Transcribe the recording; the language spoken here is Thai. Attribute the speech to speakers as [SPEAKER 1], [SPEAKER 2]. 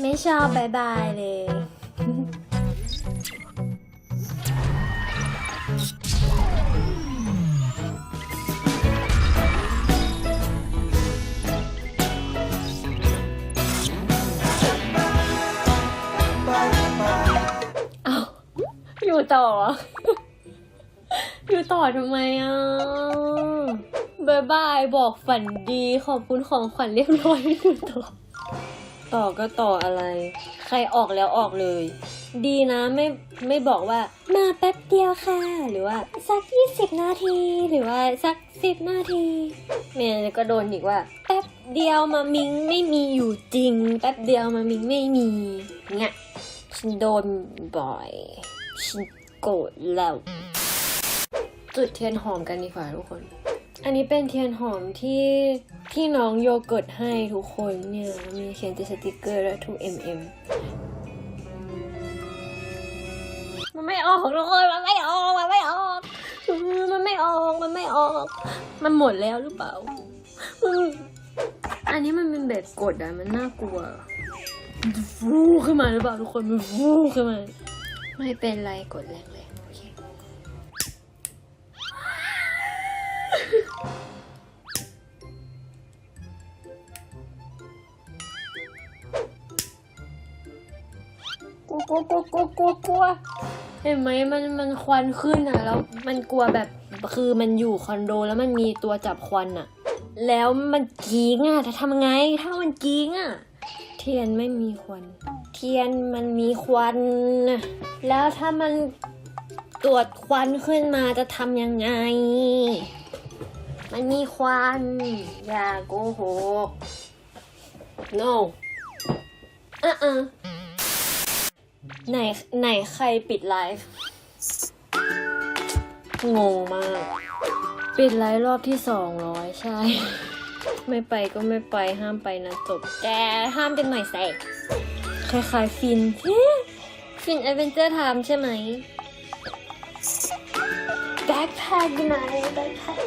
[SPEAKER 1] ไม่ชอบบายบายเลย เอาอยู่ต่อ อยู่ต่อทำไมอะบายบาย บอกฝันดีขอบคุณของขวัญเรียบร้อยอยู่ต่อ ต่อก็ต่ออะไร ใครออกแล้วออกเลย ดีนะไม่ไม่บอกว่า มาแป๊บเดียวค่ะ หรือว่า สักยี่สิบนาที หรือว่าสักสิบนาทีเมย์ก็โดนอีกว่า แป๊บเดียวมามิงไม่มีอยู่จริง แป๊บเดียวมามิงไม่มีเนี่ยฉันโดนบ่อยฉันโกรธแล้ว จุดเทียนหอมกันดีกว่าทุกคน อันนี้เป็นเทียนหอมที่ที่น้องโยเกิร์ตให้ทุกคนเนี่ย มีเขียนติดสติกเกอร์และทุก mm มันไม่ออกทุกคนมันไม่ออก มันไม่ออกมันไม่ออกมันไม่ออก มันหมดแล้วหรือเปล่า อันนี้มันเป็นแบบกดอะมันน่ากลัวฟูขึ้นมาหรือเปล่าทุกคนมันฟูขึ้นมา ไม่เป็นไรกดแรงๆโอเค ลัวกลัวกลัวกลัวกลัวกลัวเห็นไหมมันมันควันขึ้นอะแล้วมันกลัวแบบคือมันอยู่คอนโดแล้วมันมีตัวจับควันอะ แล้วมันกิ้งอะจะทำไงถ้ามันกิ้งอะเทียนไม่มีควัน เทียนมันมีควันนะแล้วถ้ามันตรวจควันขึ้นมาจะทำยังไง มันมีควัน อย่าโกหก no อะอะ ไหนไหนใครปิดไลฟ์งงมาก ปิดไลฟ์รอบที่สองร้อยใช่ ไม่ไปก็ไม่ไปห้ามไปนะจบ แกห้ามกันหน่อยแสคล้ายๆฟินฟินแอเวนเจอร์ไทม์ใช่ไหมแบ็คแพคอยู่ไหนแบ็คแพค